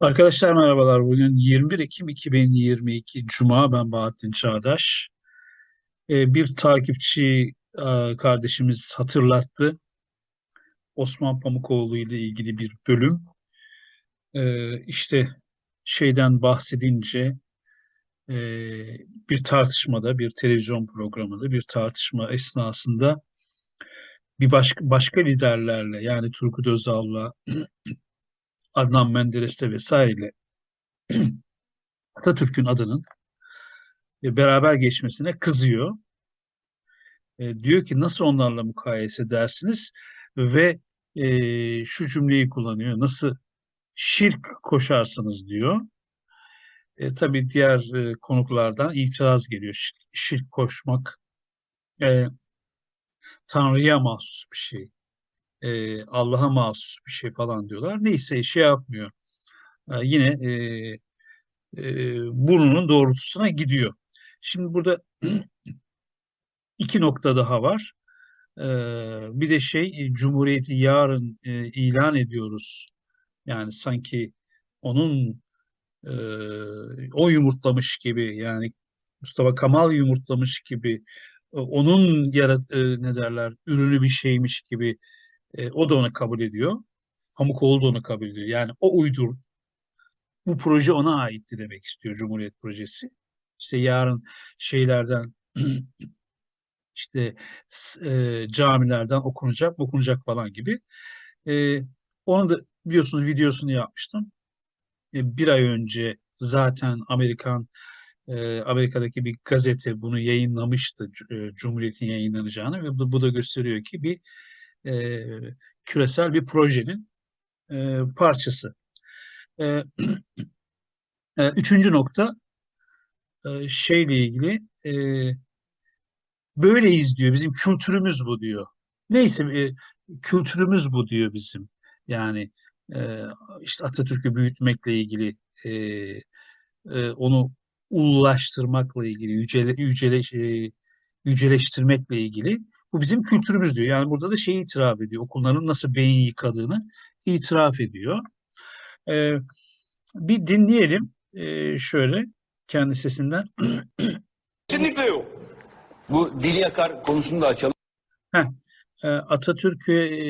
Arkadaşlar merhabalar. Bugün 21 Ekim 2022 Cuma. Ben Bahattin Çağdaş. Ee, bir takipçi e, kardeşimiz hatırlattı. Osman Pamukoğlu ile ilgili bir bölüm. Ee, işte şeyden bahsedince e, bir tartışmada, bir televizyon programında bir tartışma esnasında bir başka başka liderlerle yani Turgut Özal'la Adnan Menderes'le vesaireyle Atatürk'ün adının e, beraber geçmesine kızıyor. E, diyor ki nasıl onlarla mukayese edersiniz ve e, şu cümleyi kullanıyor. Nasıl şirk koşarsınız diyor. E, tabii diğer e, konuklardan itiraz geliyor. Şirk, şirk koşmak e, Tanrı'ya mahsus bir şey. E, Allah'a mahsus bir şey falan diyorlar. Neyse şey yapmıyor. E, yine e, e, burnunun doğrultusuna gidiyor. Şimdi burada iki nokta daha var. Ee, bir de şey e, Cumhuriyeti yarın e, ilan ediyoruz. Yani sanki onun e, o yumurtlamış gibi yani Mustafa Kemal yumurtlamış gibi e, onun yarat e, ne derler ürünü bir şeymiş gibi e, o da onu kabul ediyor. Pamukoğlu da onu kabul ediyor. Yani o uydur bu proje ona aitti demek istiyor Cumhuriyet projesi. İşte yarın şeylerden işte e, camilerden okunacak, okunacak falan gibi. E, onu da biliyorsunuz videosunu yapmıştım. E, bir ay önce zaten Amerikan e, Amerika'daki bir gazete bunu yayınlamıştı e, Cumhuriyet'in yayınlanacağını ve bu, bu da gösteriyor ki bir e, küresel bir projenin e, parçası. E, e, üçüncü nokta e, şeyle ilgili e, böyleyiz diyor. Bizim kültürümüz bu diyor. Neyse e, kültürümüz bu diyor bizim. Yani e, işte Atatürk'ü büyütmekle ilgili e, e, onu ululaştırmakla ilgili yücele, yücele, e, yüceleştirmekle ilgili bu bizim kültürümüz diyor. Yani burada da şeyi itiraf ediyor. Okulların nasıl beyin yıkadığını itiraf ediyor. E, bir dinleyelim e, şöyle kendi sesinden. Kesinlikle yok. Bu dili yakar konusunu da açalım. Heh, e, Atatürk'ü e,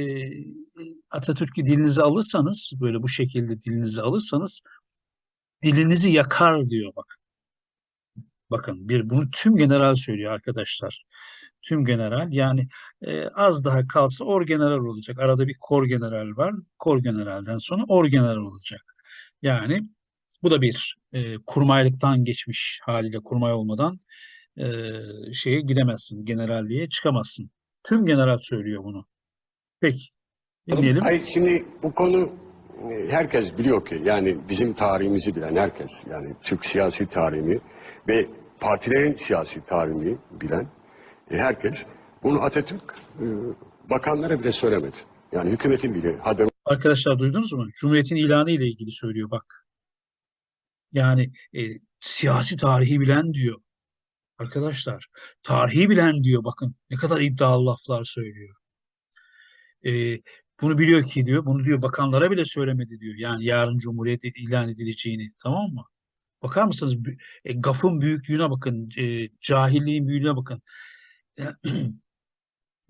Atatürk'ü dilinize alırsanız böyle bu şekilde dilinize alırsanız dilinizi yakar diyor bak. Bakın bir bunu tüm general söylüyor arkadaşlar. Tüm general yani e, az daha kalsa orgeneral olacak. Arada bir kor general var. Kor generalden sonra orgeneral olacak. Yani bu da bir e, kurmaylıktan geçmiş haliyle kurmay olmadan e, şeye gidemezsin. Generalliğe çıkamazsın. Tüm general söylüyor bunu. Peki. Dinleyelim. Hayır şimdi bu konu herkes biliyor ki yani bizim tarihimizi bilen herkes yani Türk siyasi tarihini ve partilerin siyasi tarihini bilen e, herkes bunu Atatürk e, bakanlara bile söylemedi. Yani hükümetin bile haber Arkadaşlar duydunuz mu? Cumhuriyet'in ilanı ile ilgili söylüyor bak. Yani e, siyasi tarihi bilen diyor. Arkadaşlar tarihi bilen diyor bakın ne kadar iddialı laflar söylüyor. E, bunu biliyor ki diyor bunu diyor bakanlara bile söylemedi diyor. Yani yarın Cumhuriyet ilan edileceğini tamam mı? Bakar mısınız? E, gafın büyüklüğüne bakın, e, cahilliğin büyüklüğüne bakın.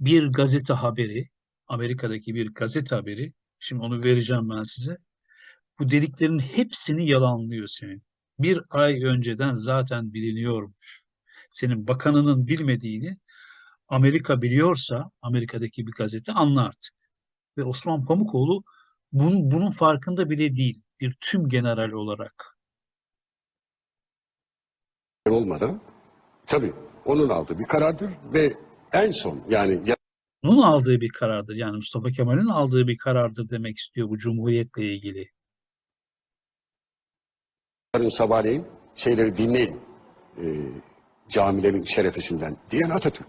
Bir gazete haberi, Amerika'daki bir gazete haberi, şimdi onu vereceğim ben size. Bu dediklerin hepsini yalanlıyor senin. Bir ay önceden zaten biliniyormuş. Senin bakanının bilmediğini Amerika biliyorsa, Amerika'daki bir gazete anla artık. Ve Osman Pamukoğlu bunun, bunun farkında bile değil. Bir tüm general olarak. olmadan tabii onun aldığı bir karardır ve en son yani Onun aldığı bir karardır. Yani Mustafa Kemal'in aldığı bir karardır demek istiyor bu Cumhuriyet'le ilgili. yarın sabahleyin şeyleri dinleyin e, camilerin şerefesinden diyen Atatürk.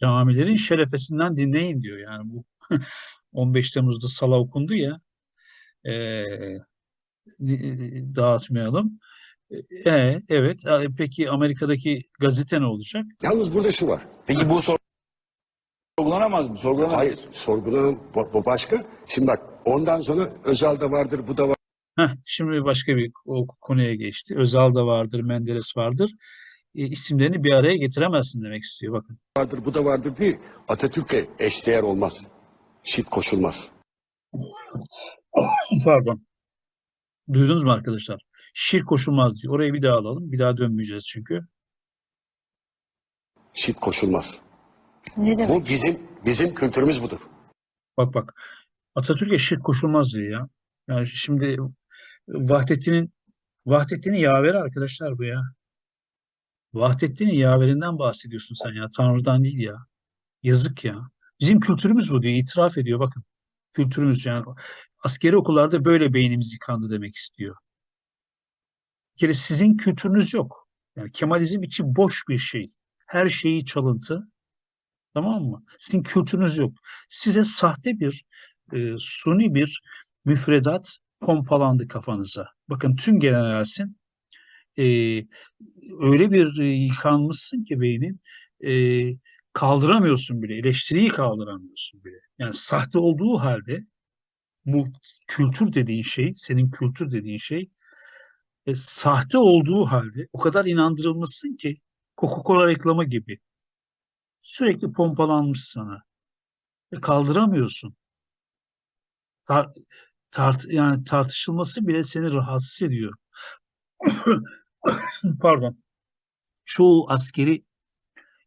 Camilerin şerefesinden dinleyin diyor. Yani bu 15 Temmuz'da sala okundu ya eee, dağıtmayalım. E, evet. E, Peki Amerika'daki gazete ne olacak? Yalnız burada şu var. Peki bu sorgulanamaz mı? Sorgulanamaz. Hayır, sorgulanan bu, bu başka. Şimdi bak, ondan sonra Özal'da vardır, bu da var. Heh, şimdi başka bir o konuya geçti. Özal da vardır, Menderes vardır. E, isimlerini bir araya getiremezsin demek istiyor. Bakın. vardır, bu da vardır değil. Atatürk'e eşdeğer olmaz. Şit koşulmaz. Pardon. Duydunuz mu arkadaşlar? Şirk koşulmaz diyor. Orayı bir daha alalım. Bir daha dönmeyeceğiz çünkü. Şit koşulmaz. Ne demek? Bu bizim bizim kültürümüz budur. Bak bak. Atatürk'e şirk koşulmaz diyor ya. Yani şimdi Vahdettin'in Vahdettin'in yaveri arkadaşlar bu ya. Vahdettin'in yaverinden bahsediyorsun sen ya. Tanrı'dan değil ya. Yazık ya. Bizim kültürümüz bu diyor. itiraf ediyor. Bakın. Kültürümüz yani. Askeri okullarda böyle beynimiz yıkandı demek istiyor. Bir kere sizin kültürünüz yok. Yani Kemalizm için boş bir şey. Her şeyi çalıntı. Tamam mı? Sizin kültürünüz yok. Size sahte bir, e, suni bir müfredat pompalandı kafanıza. Bakın tüm generalsin e, öyle bir e, yıkanmışsın ki beynin e, kaldıramıyorsun bile. Eleştiriyi kaldıramıyorsun bile. Yani sahte olduğu halde bu kültür dediğin şey, senin kültür dediğin şey e, sahte olduğu halde o kadar inandırılmışsın ki Coca-Cola reklamı gibi sürekli pompalanmış sana ve kaldıramıyorsun. Tar- tart yani tartışılması bile seni rahatsız ediyor. Pardon. Çoğu askeri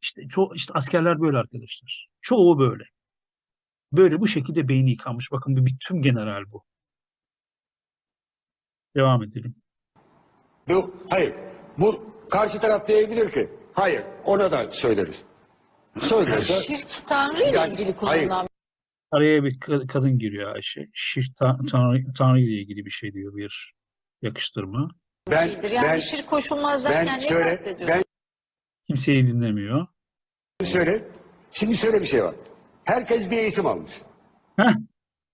işte çoğu işte askerler böyle arkadaşlar. Çoğu böyle. Böyle bu şekilde beyni yıkanmış. Bakın bu bir tüm general bu. Devam edelim. Bu, hayır. Bu karşı taraf diyebilir ki hayır ona da söyleriz. Söylerse Şirk Tanrı ile Yani, ilgili hayır. kullanılan Araya bir ka- kadın giriyor Ayşe. Şirk ta- tanrı, tanrı ile ilgili bir şey diyor bir yakıştırma. bir ben şeydir. Yani ben şirk koşulmaz derken ben ne şöyle kastediyorsun? ben Kimseyi dinlemiyor. şöyle şimdi şöyle bir şey var. Herkes bir eğitim almış. Heh,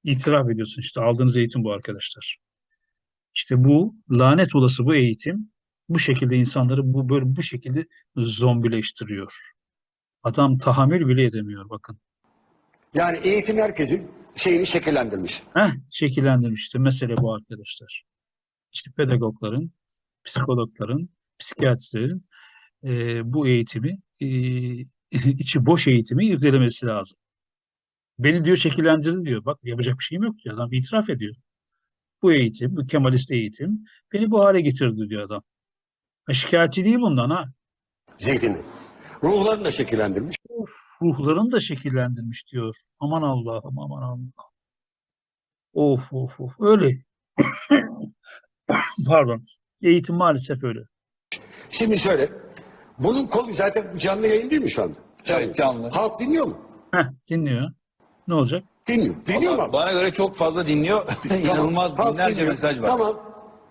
itiraf ediyorsun işte aldığınız eğitim bu arkadaşlar. İşte bu lanet olası bu eğitim bu şekilde insanları bu böyle bu şekilde zombileştiriyor. Adam tahammül bile edemiyor bakın. Yani eğitim herkesin şeyini şekillendirmiş. Heh, şekillendirmişti. Mesele bu arkadaşlar. İşte pedagogların, psikologların, psikiyatristlerin e, bu eğitimi, e, içi boş eğitimi irdelemesi lazım. Beni diyor şekillendirdi diyor. Bak yapacak bir şeyim yok diyor. Adam itiraf ediyor. Bu eğitim, bu Kemalist eğitim beni bu hale getirdi diyor adam. Ha, şikayetçi değil bundan ha. Zihnini. Ruhlarını da şekillendirmiş. Of, ruhlarını da şekillendirmiş diyor. Aman Allah'ım aman Allah'ım. Of of of öyle. Pardon. Eğitim maalesef öyle. Şimdi şöyle. Bunun kolu zaten canlı yayın değil mi şu anda? Evet, canlı. Halk dinliyor mu? Heh, dinliyor. Ne olacak? Dinliyor. Dinliyor mu? Bana göre çok fazla dinliyor. İnanılmaz Halk binlerce dinliyor. mesaj var. Tamam.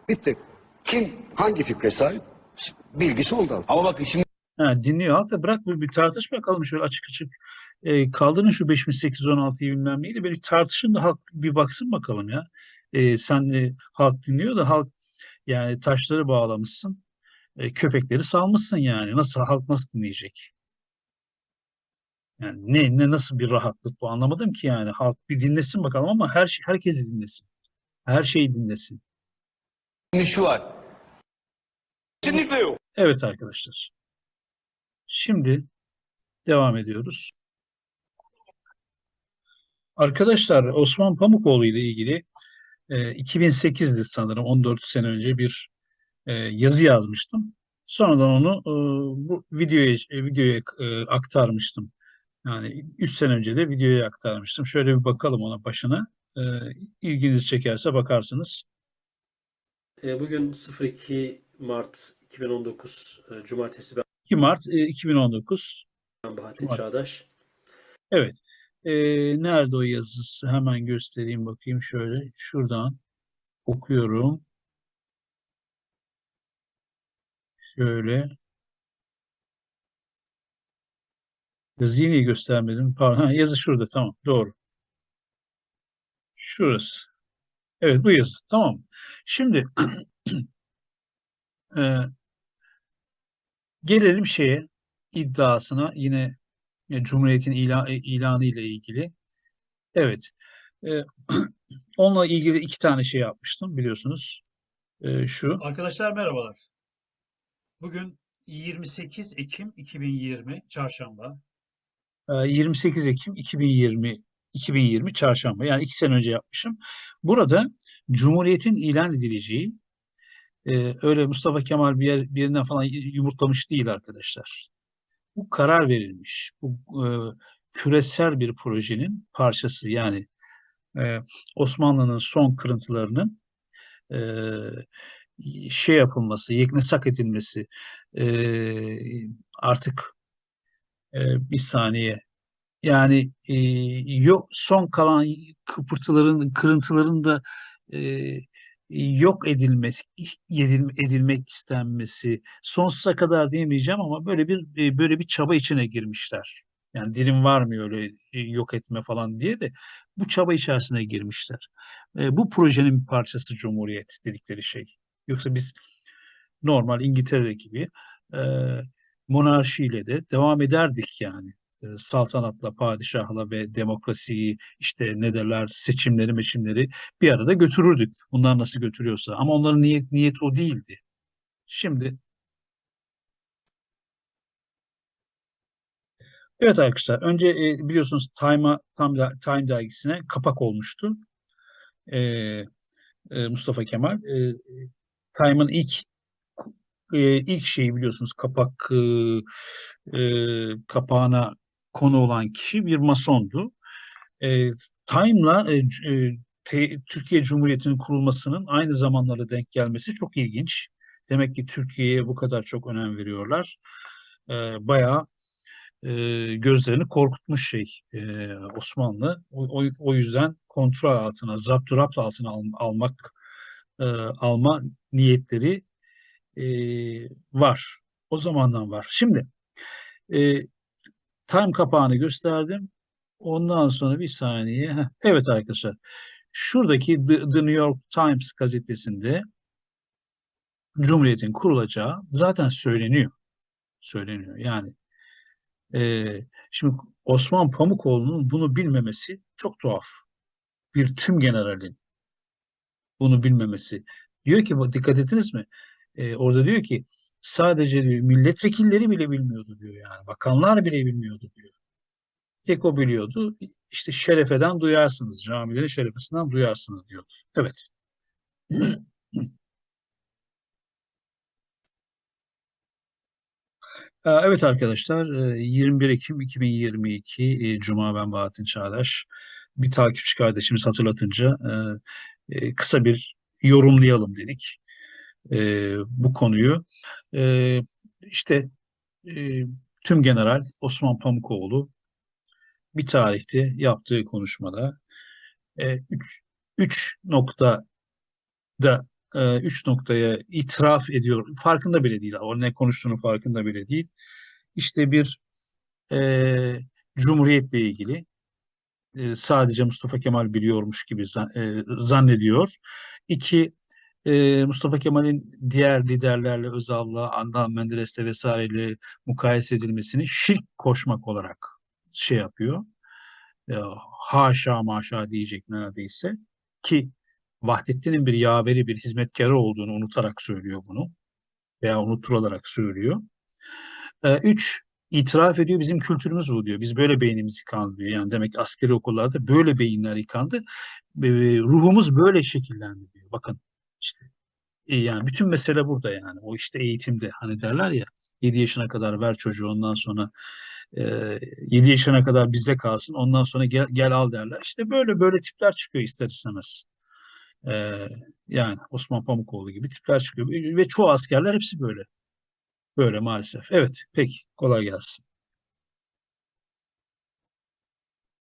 Bitti. Kim hangi fikre sahip? Bilgisi oldu artık. Ama bakın şimdi Ha, dinliyor. Hatta bırak bir, bir tartış bakalım şöyle açık açık. E, kaldırın şu 5816'yı bilmem neyi de bir tartışın da halk bir baksın bakalım ya. E, sen e, halk dinliyor da halk yani taşları bağlamışsın. E, köpekleri salmışsın yani. Nasıl halk nasıl dinleyecek? Yani ne ne nasıl bir rahatlık bu anlamadım ki yani. Halk bir dinlesin bakalım ama her şey herkesi dinlesin. Her şeyi dinlesin. şu var. Kesinlikle yok. Evet arkadaşlar. Şimdi devam ediyoruz. Arkadaşlar Osman Pamukoğlu ile ilgili e, 2008'di sanırım 14 sene önce bir e, yazı yazmıştım. Sonradan onu e, bu videoya e, videoya e, aktarmıştım. Yani 3 sene önce de videoya aktarmıştım. Şöyle bir bakalım ona başına. E, ilginizi çekerse bakarsınız. E, Bugün 02 Mart 2019 e, Cumartesi 2 Mart e, 2019 ben Bahattin Cumart- Çağdaş. Evet. Nerede o yazısı? Hemen göstereyim bakayım şöyle. Şuradan okuyorum. Şöyle. Yazıyı niye göstermedim? Pardon. Yazı şurada. Tamam. Doğru. Şurası. Evet bu yazı. Tamam. Şimdi e, gelelim şeye iddiasına yine e, Cumhuriyet'in ila, ilanı ile ilgili. Evet. E, onunla ilgili iki tane şey yapmıştım biliyorsunuz. Ee, şu. Arkadaşlar merhabalar. Bugün 28 Ekim 2020 Çarşamba. Ee, 28 Ekim 2020 2020 Çarşamba. Yani iki sene önce yapmışım. Burada Cumhuriyet'in ilan edileceği e, öyle Mustafa Kemal bir yer, birinden falan yumurtlamış değil arkadaşlar. Bu karar verilmiş. Bu e, küresel bir projenin parçası. Yani e, Osmanlı'nın son kırıntılarının şey yapılması, yeknesak edilmesi e, artık e, bir saniye yani e, yok son kalan kıpırtıların, kırıntıların da e, yok edilmesi, edil- edilmek istenmesi sonsuza kadar diyemeyeceğim ama böyle bir e, böyle bir çaba içine girmişler. Yani dilim var mı öyle e, yok etme falan diye de bu çaba içerisine girmişler. E, bu projenin bir parçası Cumhuriyet dedikleri şey. Yoksa biz normal İngiltere gibi e, monarşiyle de devam ederdik yani. E, saltanatla, padişahla ve demokrasiyi işte ne derler seçimleri meçimleri bir arada götürürdük. Bunlar nasıl götürüyorsa. Ama onların niyet, niyeti o değildi. Şimdi Evet arkadaşlar, önce e, biliyorsunuz Time'a, Time, Time dergisine kapak olmuştu. E, e, Mustafa Kemal. E, Time'ın ilk e, ilk şeyi biliyorsunuz kapak e, e, kapağına konu olan kişi bir masondu. E, Time'la e, te- Türkiye Cumhuriyeti'nin kurulmasının aynı zamanlara denk gelmesi çok ilginç. Demek ki Türkiye'ye bu kadar çok önem veriyorlar. E, bayağı e, gözlerini korkutmuş şey e, Osmanlı. O, o, o yüzden kontrol altına, zapturapt altına al- almak e, alma niyetleri e, var. O zamandan var. Şimdi e, time kapağını gösterdim. Ondan sonra bir saniye. Evet arkadaşlar. Şuradaki The, The New York Times gazetesinde Cumhuriyet'in kurulacağı zaten söyleniyor. Söyleniyor. Yani e, şimdi Osman Pamukoğlu'nun bunu bilmemesi çok tuhaf. Bir tüm generalin bunu bilmemesi. Diyor ki dikkat ettiniz mi? E, orada diyor ki sadece diyor, milletvekilleri bile bilmiyordu diyor yani. Bakanlar bile bilmiyordu diyor. Tek o biliyordu. İşte şerefeden duyarsınız. Camilerin şerefesinden duyarsınız diyor. Evet. Ee, Evet arkadaşlar, e, 21 Ekim 2022 e, Cuma ben Bahattin Çağdaş. Bir takipçi kardeşimiz hatırlatınca e, e, kısa bir yorumlayalım dedik e, bu konuyu. E, İşte e, tüm General Osman Pamukoğlu bir tarihte yaptığı konuşmada e, üç, üç noktada e, üç noktaya itiraf ediyor. Farkında bile değil. O ne konuştuğunu farkında bile değil. İşte bir e, Cumhuriyetle ilgili e, sadece Mustafa Kemal biliyormuş gibi e, zannediyor. İki, e, Mustafa Kemal'in diğer liderlerle Özal'la, Adnan Menderes'le vesaireyle mukayese edilmesini şirk koşmak olarak şey yapıyor. Haşa maşa diyecek neredeyse ki Vahdettin'in bir yaveri, bir hizmetkarı olduğunu unutarak söylüyor bunu veya unutturarak söylüyor. Üç, itiraf ediyor bizim kültürümüz bu diyor. Biz böyle beynimiz yıkandı diyor. Yani demek askeri okullarda böyle beyinler yıkandı. Ruhumuz böyle şekillendi diyor. Bakın işte e, yani bütün mesele burada yani. O işte eğitimde hani derler ya 7 yaşına kadar ver çocuğu ondan sonra e, 7 yaşına kadar bizde kalsın ondan sonra gel, gel al derler. İşte böyle böyle tipler çıkıyor ister istemez. E, yani Osman Pamukoğlu gibi tipler çıkıyor. Ve çoğu askerler hepsi böyle. Böyle maalesef. Evet, peki. Kolay gelsin.